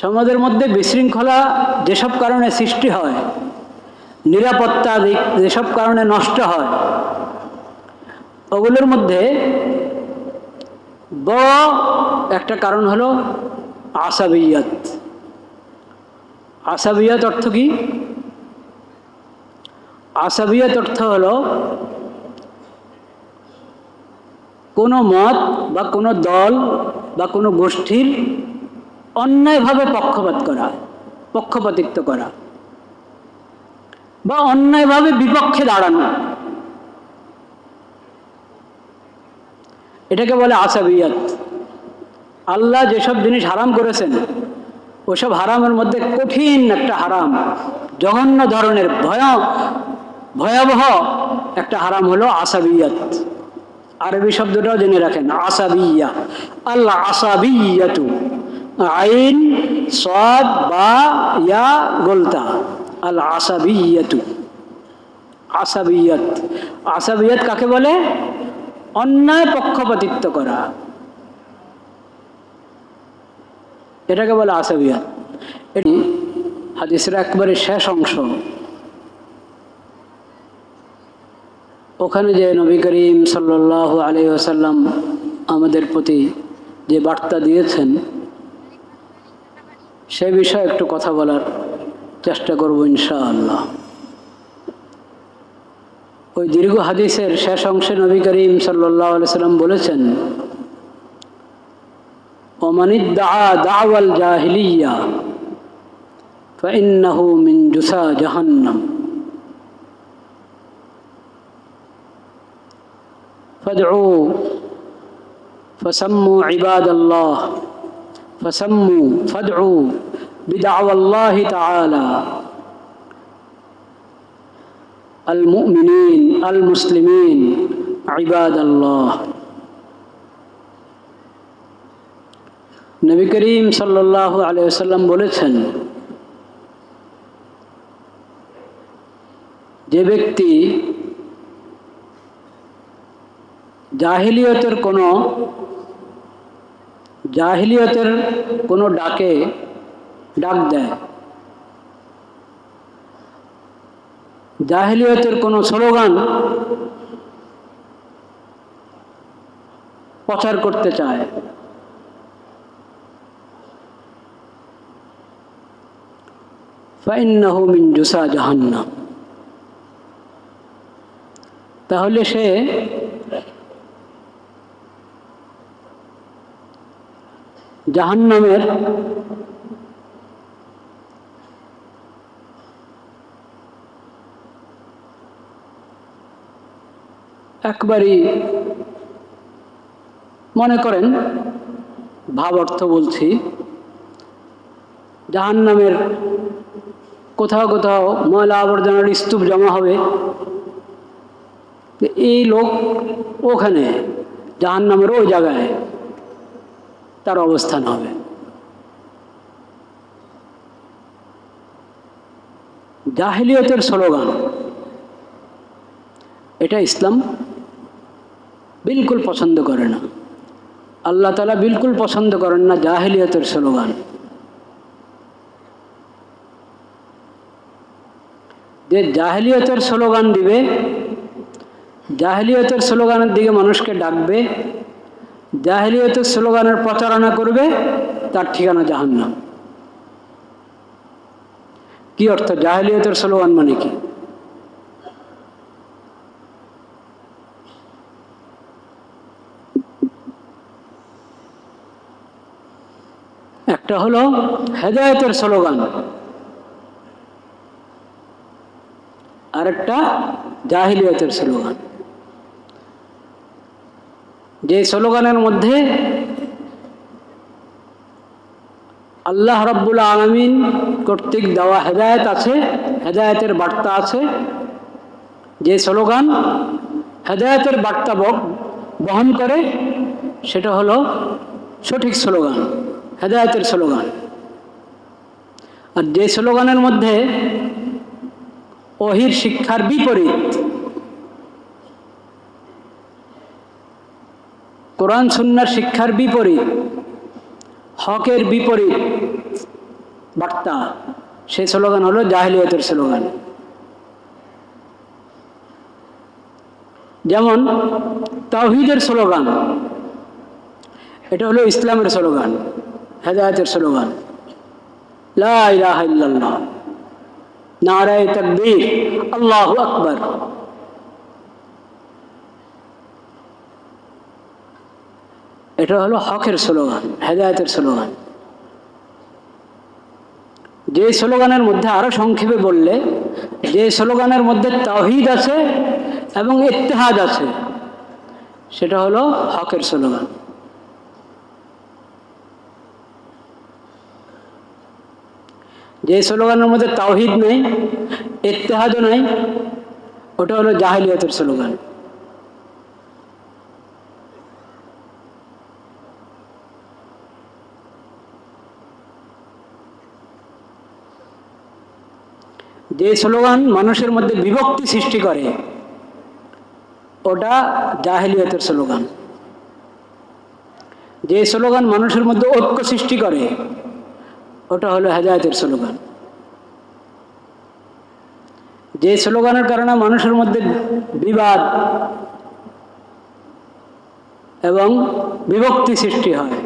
সমাজের মধ্যে বিশৃঙ্খলা যেসব কারণে সৃষ্টি হয়, নিরাপত্তা যেসব কারণে নষ্ট হয়, ওগুলোর মধ্যে বড় একটা কারণ হলো আসাবিয়াত। আসাবিয়াত অর্থ কি? আসাবিয়াত অর্থ হলো কোনো মত বা কোনো দল বা কোনো গোষ্ঠীর অন্যায়ভাবে পক্ষপাত করা, পক্ষপাতিত্ব করা বা অন্যায়ভাবে বিপক্ষে দাঁড়ানো। এটাকে বলে আসাবিয়াত। আল্লাহ যেসব জিনিস হারাম করেছেন, ওসব হারামের মধ্যে কঠিন একটা হারাম, জঘন্য ধরনের ভয় ভয়াবহ একটা হারাম হলো আসাবিয়াত। আরবি শব্দটাও জেনে রাখেন, আসাবিয়া আল্লাহ আসাবিয়াতু আইন সদ বা ইয়া গোলতা। আল আসাবিয়াতু। আসাবিয়াত। আসাবিয়াত কাকে বলে? অন্যায় পক্ষপাতিত্ব করা। এটাকে বলে আসাবিয়াত। এটি হাদিসের একবারে শেষ অংশ। ওখানে যে নবী করিম সাল্লাহ আলী আসাল্লাম আমাদের প্রতি যে বার্তা দিয়েছেন সে বিষয়ে একটু কথা বলার চেষ্টা করব ইনশাআল্লাহ ওই দীর্ঘ হাদিসের শেষ অংশে নবী করিম সাল্লাহ সাল্লাম বলেছেন ওমানিদ্দা দাওয়াল জাহিলিয়া فإنه من جثى جهنم فادعوا فسموا عباد الله فسموا فادعوا بدعوى الله تعالى المؤمنين المسلمين عباد الله নবী করিম সাল্লাহ আলিয়াল্লাম বলেছেন যে ব্যক্তি জাহিলিয়তের কোনো জাহিলিয়তের কোনো ডাকে ডাক দেয়। জাহিলিয়তের কোনো স্লোগান প্রচার করতে চায়। মিন জুসা জাহান্নাম। তাহলে সে জাহান্নামের একবারই মনে করেন, ভাব অর্থ বলছি, জাহান্নামের কোথাও কোথাও ময়লা আবর্জনার স্তূপ জমা হবে। এই লোক ওখানে, জাহান্নামের ওই জায়গায়। তার অবস্থান হবে। জাহিলিয়তের স্লোগান, এটা ইসলাম বিলকুল পছন্দ করে না। আল্লাহ তালা বিলকুল পছন্দ করেন না জাহিলিয়তের স্লোগান। যে জাহিলিয়তের স্লোগান দিবে, জাহিলিয়তের স্লোগানের দিকে মানুষকে ডাকবে জাহিলিয়তের স্লোগানের প্রচারণা করবে, তার ঠিকানা জাহান্নাম। কি অর্থ? জাহিলিয়তের স্লোগান মানে কি? একটা হলো হেদায়তের স্লোগান। আরেকটা জাহিলিয়তের স্লোগান। যে স্লোগানের মধ্যে আল্লাহ রব্বুল আলমিন কর্তৃক দেওয়া হেদায়ত আছে, হেদায়তের বার্তা আছে। যে স্লোগান হেদায়তের বার্তা বহন করে, সেটা হলো সঠিক স্লোগান, হেদায়তের স্লোগান। আর যে স্লোগানের মধ্যে অহির শিক্ষার বিপরীত কোরআন সুন্নার শিক্ষার বিপরীত, হকের বিপরীত বার্তা, সেই স্লোগান হলো জাহিলিয়তের স্লোগান। যেমন, তাওহিদের স্লোগান, এটা হলো ইসলামের স্লোগান, হেদায়তের স্লোগান। লা ইলাহা ইল্লাল্লাহ, নারায় তাকবীর, আল্লাহু আকবার। এটা হলো হকের স্লোগান, হেদায়তের স্লোগান। যে স্লোগানের মধ্যে আরও সংক্ষেপে বললে, যে স্লোগানের মধ্যে তাওহিদ আছে এবং ইত্তেহাদ আছে, সেটা হলো হকের স্লোগান। যে স্লোগানের মধ্যে তাওহিদ নেই, ইত্তেহাদও নেই, ওটা হলো জাহিলিয়তের স্লোগান। যে স্লোগান মানুষের মধ্যে বিভক্তি সৃষ্টি করে, ওটা জাহেলিয়তের স্লোগান। যে স্লোগান মানুষের মধ্যে ঐক্য সৃষ্টি করে, ওটা হলো হেদায়তের স্লোগান। যে স্লোগানের কারণে মানুষের মধ্যে বিবাদ এবং বিভক্তি সৃষ্টি হয়।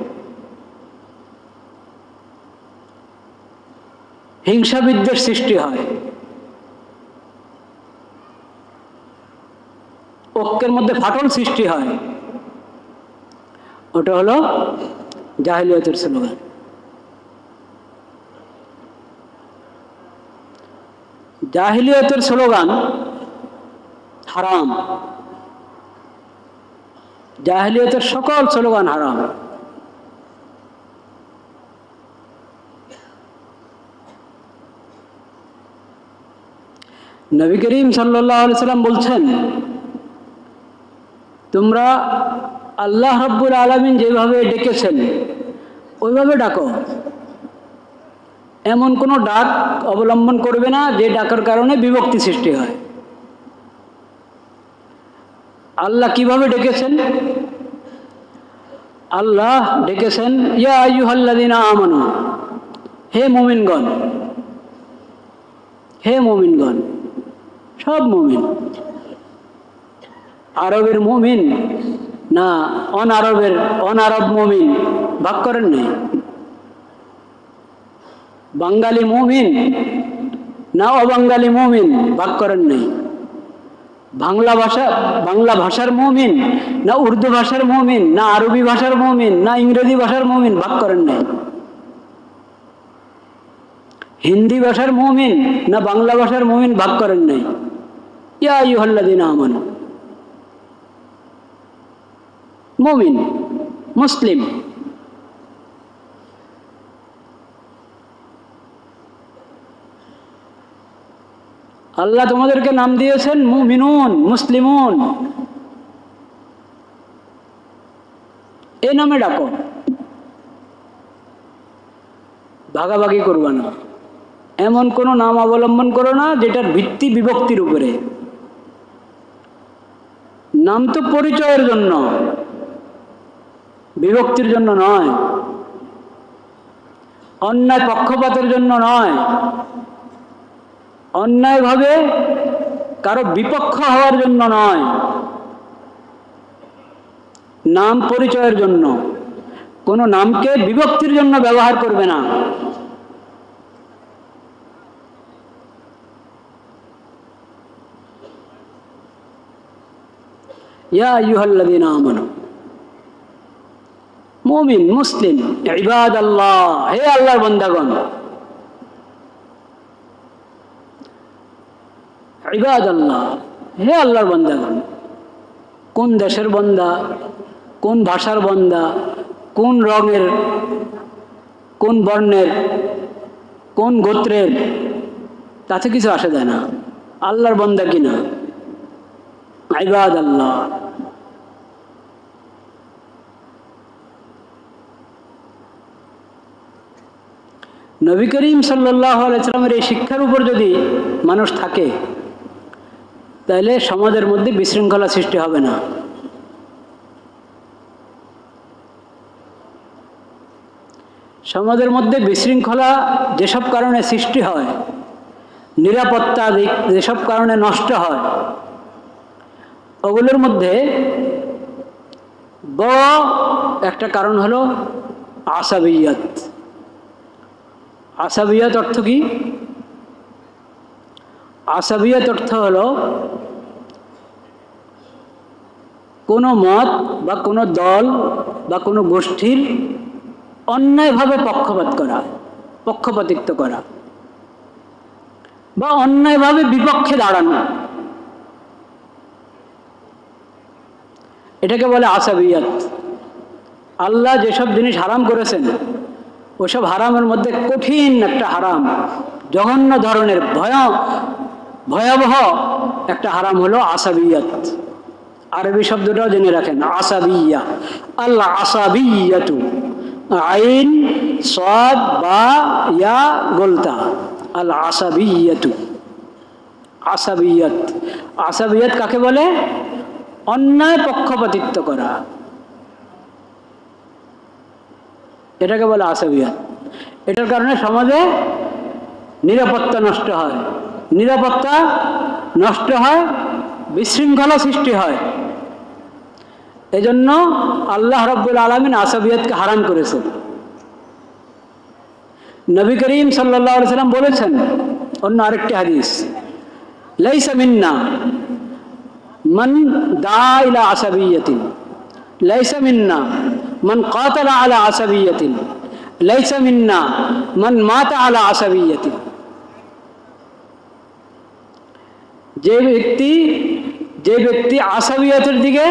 হিংসা বিদ্বেষ সৃষ্টি হয়। ঐক্যের মধ্যে ফাটল সৃষ্টি হয়। ওটা হলো জাহিলিয়তের স্লোগান। জাহিলিয়তের স্লোগান হারাম। জাহিলিয়তের সকল স্লোগান হারাম। নবী করিম সাল্লাহ সাল্লাম বলছেন তোমরা আল্লাহ রব্বুল আলমিন যেভাবে ডেকেছেন, ওইভাবে ডাকো। এমন কোনো ডাক অবলম্বন করবে না যে ডাকার কারণে বিভক্তি সৃষ্টি হয়। আল্লাহ কীভাবে ডেকেছেন? আল্লাহ ডেকেছেন, ইয়া আইয়ুহাল্লাদিনা আমানু, হে মোমিনগণ হে মোমিনগণ, সব মুমিন। আরবের মুমিন? না অন অনারবের, অনারব মুমিন। ভাগ করেন নাই। বাঙালি মুমিন না অবাঙ্গালি মুমিন? ভাগ করেন নাই। বাংলা ভাষা, বাংলা ভাষার মুমিন না উর্দু ভাষার মুমিন, না আরবি ভাষার মুমিন, না ইংরেজি ভাষার মুমিন? ভাগ করেন নাই। হিন্দি ভাষার মুমিন না বাংলা ভাষার মুমিন? ভাগ করেন নাই। ইয়া ইউহাল্লাদিন আমান। মুমিন, মুসলিম। আল্লাহ তোমাদেরকে নাম দিয়েছেন মুমিনুন, মুসলিমুন। এই নামে ডাকো। ভাগাভাগি করবা না। এমন কোনো নাম অবলম্বন করো না যেটার ভিত্তি বিভক্তির উপরে। নাম তো পরিচয়ের জন্য। বিভক্তির জন্য নয়। অন্যায় পক্ষপাতের জন্য নয়। অন্যায়ভাবে কারও বিপক্ষ হওয়ার জন্য নয়। নাম পরিচয়ের জন্য। কোনো নামকে বিভক্তির জন্য ব্যবহার করবে না। ইয়া আইয়ুহাল্লাযীনা আমানু। মুমিন, মুসলিম। ইবাদ আল্লাহ হে আল্লাহর বান্দাগণ। ইবাদ আল্লাহ হে আল্লাহর বান্দাগণ। কোন দেশের বন্দা, কোন ভাষার বন্দা, কোন রঙের, কোন বর্ণের, কোন গোত্রের, তাতে কিছু আসে যায় না। আল্লাহর বন্দা কিনা? ইবাদ আল্লাহ নবী করিম সাল্লাহ আলাইসালামের এই শিক্ষার উপর যদি মানুষ থাকে, তাহলে সমাজের মধ্যে বিশৃঙ্খলা সৃষ্টি হবে না। সমাজের মধ্যে বিশৃঙ্খলা যেসব কারণে সৃষ্টি হয়, নিরাপত্তা যেসব কারণে নষ্ট হয়, ওগুলোর মধ্যে বড় একটা কারণ হলো আসাবিয়াত। আসাবিয়াত অর্থ কি? আসাবিয়াত অর্থ হল কোনো মত বা কোনো দল বা কোনো গোষ্ঠীর অন্যায়ভাবে পক্ষপাত করা, পক্ষপাতিত্ব করা বা অন্যায়ভাবে বিপক্ষে দাঁড়ানো। এটাকে বলে আসাবিয়াত। আল্লাহ যেসব জিনিস হারাম করেছেন ওসব হারামের মধ্যে কঠিন একটা হারাম। জঘন্য ধরনের ভয়, ভয়াবহ একটা হারাম হলো আসাবিয়াত। আরবি শব্দটাও জেনে রাখেন, আসাবিয়া। আল্লাহ আসাবিয়াতু। আইন সদ বা, ইয়া, গোলতা। আল আসাবিয়াতু। আসাবিয়াত। আসাবিয়াত কাকে বলে? অন্যায় পক্ষপাতিত্ব করা। এটাকে বলে আসাবিয়াত। এটার কারণে সমাজে নিরাপত্তা নষ্ট হয়। নিরাপত্তা নষ্ট হয়, বিশৃঙ্খলা সৃষ্টি হয়। এজন্য আল্লাহ রব্বুল আলমিন আসাবিয়াতকে হারাম করেছেন। নবী করিম সাল্লাহ সাল্লাম বলেছেন, অন্য আরেকটি হাদিস, লাইসা মিন্না মন দা ইলা আসাবিয়াতিন, লাইসা মিন্না মান কাতালা আলা আসাবিয়াতিন, লাইসা মিন্না, মান মাতা আলা আসাবিয়াতিন। যে ব্যক্তি যে ব্যক্তি আসাবিয়াতের দিকে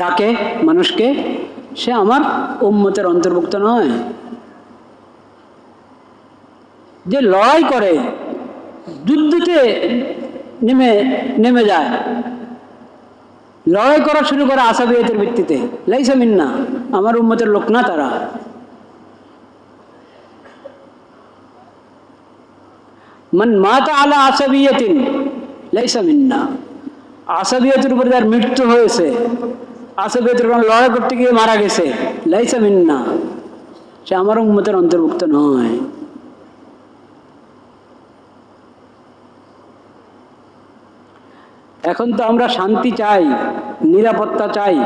ডাকে মানুষকে, সে আমার উম্মতের অন্তর্ভুক্ত নয়। যে লড়াই করে, যুদ্ধতে নেমে নেমে যায় লড়াই করা শুরু করে আসাবিয়তের ভিত্তিতে। লাইসা মিন্না, আমার উম্মতের লোক না তারা। মান মাতা আলা আসাবিয়তিন, লাইসা মিন্না। আসাবিয়তের উপরে যার মৃত্যু হয়েছে। আসাবিয়তের কারণে লড়াই করতে গিয়ে মারা গেছে। লাইসা মিন্না। সে আমার উম্মতের অন্তর্ভুক্ত নয়। এখন তো আমরা শান্তি চাই, নিরাপত্তা চাই।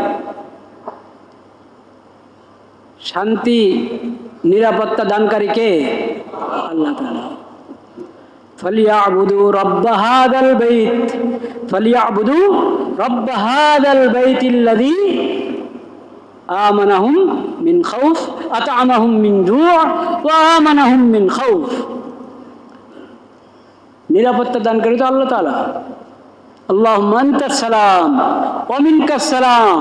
শান্তি, নিরাপত্তা দানকারী কে? আল্লাহ তালা ফলিয়াবুদু রব্ব হাদাল বাইত, ফলিয়াবুদু রব্ব হাদাল বাইতিল্লাযী আমানাহুম মিন খাউফ আতআমাহুম মিন জুআ ওয়া আমানাহুম মিন খাউফ। নিরাপত্তা দানকারী তো আল্লাহ তাআলা। আল্লাহ সালাম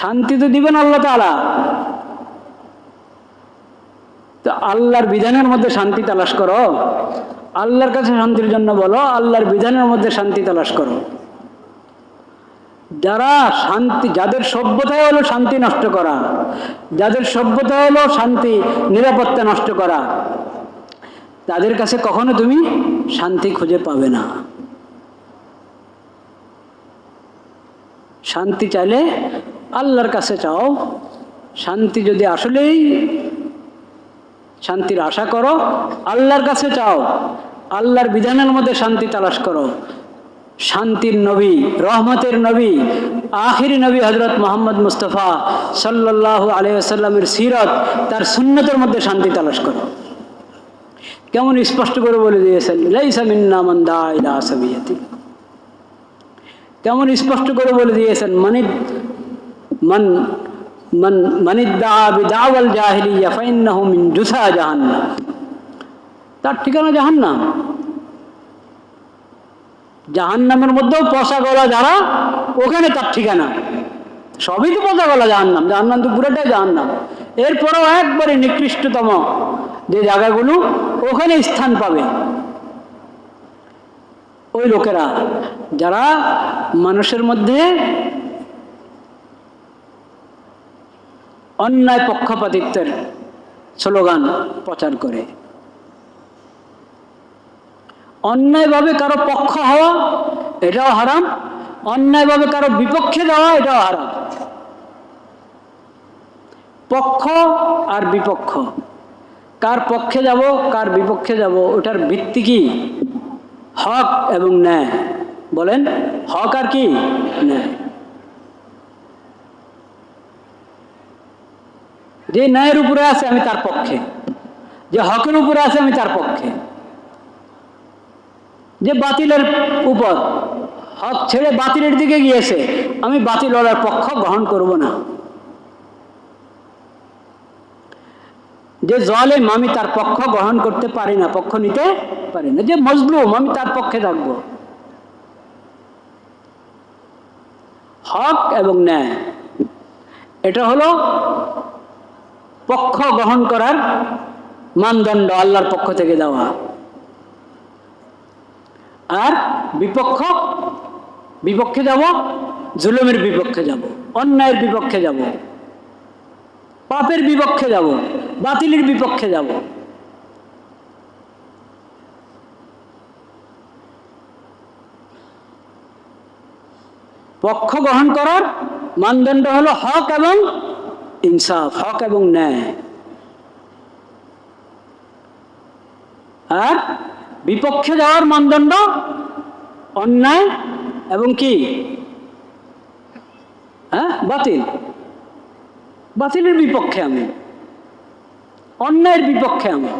শান্তি তো দিবেন আল্লাহ তালা তো আল্লাহর বিধানের মধ্যে শান্তি তালাশ করো। আল্লাহর কাছে শান্তির জন্য বলো, আল্লাহর বিধানের মধ্যে শান্তি তালাশ করো। যারা শান্তি, যাদের সভ্যতায় হলো শান্তি নষ্ট করা, যাদের সভ্যতা হলো শান্তি, নিরাপত্তা নষ্ট করা, তাদের কাছে কখনো তুমি শান্তি খুঁজে পাবে না। শান্তি চাইলে আল্লাহর কাছে চাও। শান্তি যদি আসলেই শান্তির আশা করো, আল্লাহর কাছে চাও। আল্লাহর বিধানের মধ্যে শান্তি তালাশ করো। শান্তির নবী, রহমতের নবী, আখিরি নবী হজরত মোহাম্মদ মুস্তফা সাল্লাহ আলিয়াল্লামের সিরত, তার সুন্নতের মধ্যে শান্তি তালাশ করো। কেমন স্পষ্ট করে বলে দিয়েছেন, লাইসা মিন্না মান দা কেমন স্পষ্ট করে বলে দিয়েছেন মানি, মান মান মানিদ্দা বিদাওয়াল জাহিলিয়া ফাইন্নাহু জুসা জাহান্নাম। তার ঠিকানা জাহান্নাম। জাহান্নামের মধ্যেও পশা গলা যারা, ওখানে তার ঠিকানা। সবই তো পচা গলা জাহান্নাম জাহান্নাম তো পুরোটাই জাহান্নাম। এরপরেও একবারে নিকৃষ্টতম যে জায়গাগুলো ওখানে স্থান পাবে। ওই লোকেরা, যারা মানুষের মধ্যে অন্যায় পক্ষপাতিত্বের স্লোগান প্রচার করে। অন্যায়ভাবে কারও পক্ষ হওয়া এটাও হারাম, অন্যায়ভাবে কারও বিপক্ষে যাওয়া এটাও হারাম। পক্ষ আর বিপক্ষ। কার পক্ষে যাব, কার বিপক্ষে যাব, ওটার ভিত্তি কি? হক এবং ন্যায়। বলেন, হক আর কি? ন্যায়। যে ন্যায়ের উপরে আছে, আমি তার পক্ষে। যে হকের উপরে আছে, আমি তার পক্ষে। যে বাতিলের উপর, হক ছেড়ে বাতিলের দিকে গিয়েছে, আমি বাতিল বাতিলওয়ালার পক্ষ গ্রহণ করব না। যে জলেম আমি তার পক্ষ গ্রহণ করতে পারি না, পক্ষ নিতে পারি না। যে মজলুম আমি তার পক্ষে থাকব। হক এবং ন্যায়, এটা হলো পক্ষ গ্রহণ করার মানদণ্ড আল্লাহর পক্ষ থেকে দেওয়া। আর বিপক্ষ, বিপক্ষে যাব, জুলুমের বিপক্ষে যাব, অন্যায়ের বিপক্ষে যাব, পাপের বিপক্ষে যাব। বাতিলের বিপক্ষে যাব। পক্ষ গ্রহণ করার মানদণ্ড হলো হক এবং ইনসাফ, হক এবং ন্যায়। আর বিপক্ষে যাওয়ার মানদণ্ড অন্যায় এবং কি? হ্যাঁ বাতিল। বাতিলের বিপক্ষে আমি। অন্যায়ের বিপক্ষে আমি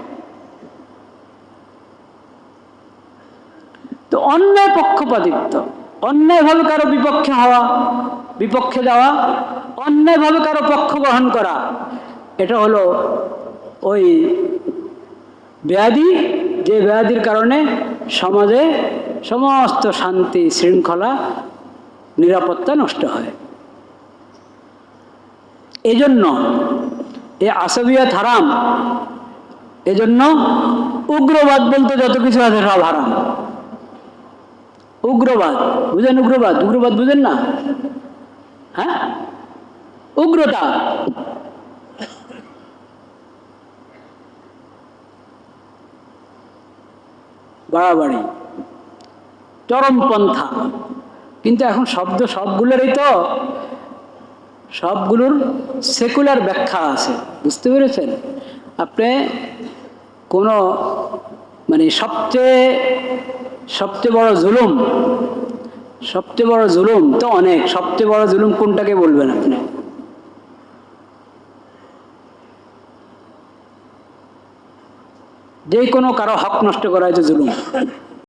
তো অন্যায় পক্ষপাতিত্ব অন্যায়ভাবে কারও বিপক্ষে হওয়া, বিপক্ষে যাওয়া অন্যায়ভাবে কারও পক্ষ গ্রহণ করা, এটা হলো ওই ব্যাধি, যে ব্যাধির কারণে সমাজে সমস্ত শান্তি, শৃঙ্খলা, নিরাপত্তা নষ্ট হয়। এজন্য এ আসবিয়াত হারাম। এজন্য উগ্রবাদ বলতে যত কিছু আছে সব হারাম। উগ্রবাদ, বুঝেন উগ্রবাদ? উগ্রবাদ বুঝেন না? হ্যাঁ? উগ্রতা। বাড়াবাড়ি। চরমপন্থা। কিন্তু এখন শব্দ সবগুলোরই তো সবগুলোর সেকুলার ব্যাখ্যা আছে। বুঝতে পেরেছেন? আপনি কোনো মানে সবচেয়ে সবচেয়ে বড় জুলুম, সবচেয়ে বড় জুলুম তো অনেক। সবচেয়ে বড় জুলুম কোনটাকে বলবেন আপনি? যে কোনো কারও হক নষ্ট করা হয়েছে জুলুম।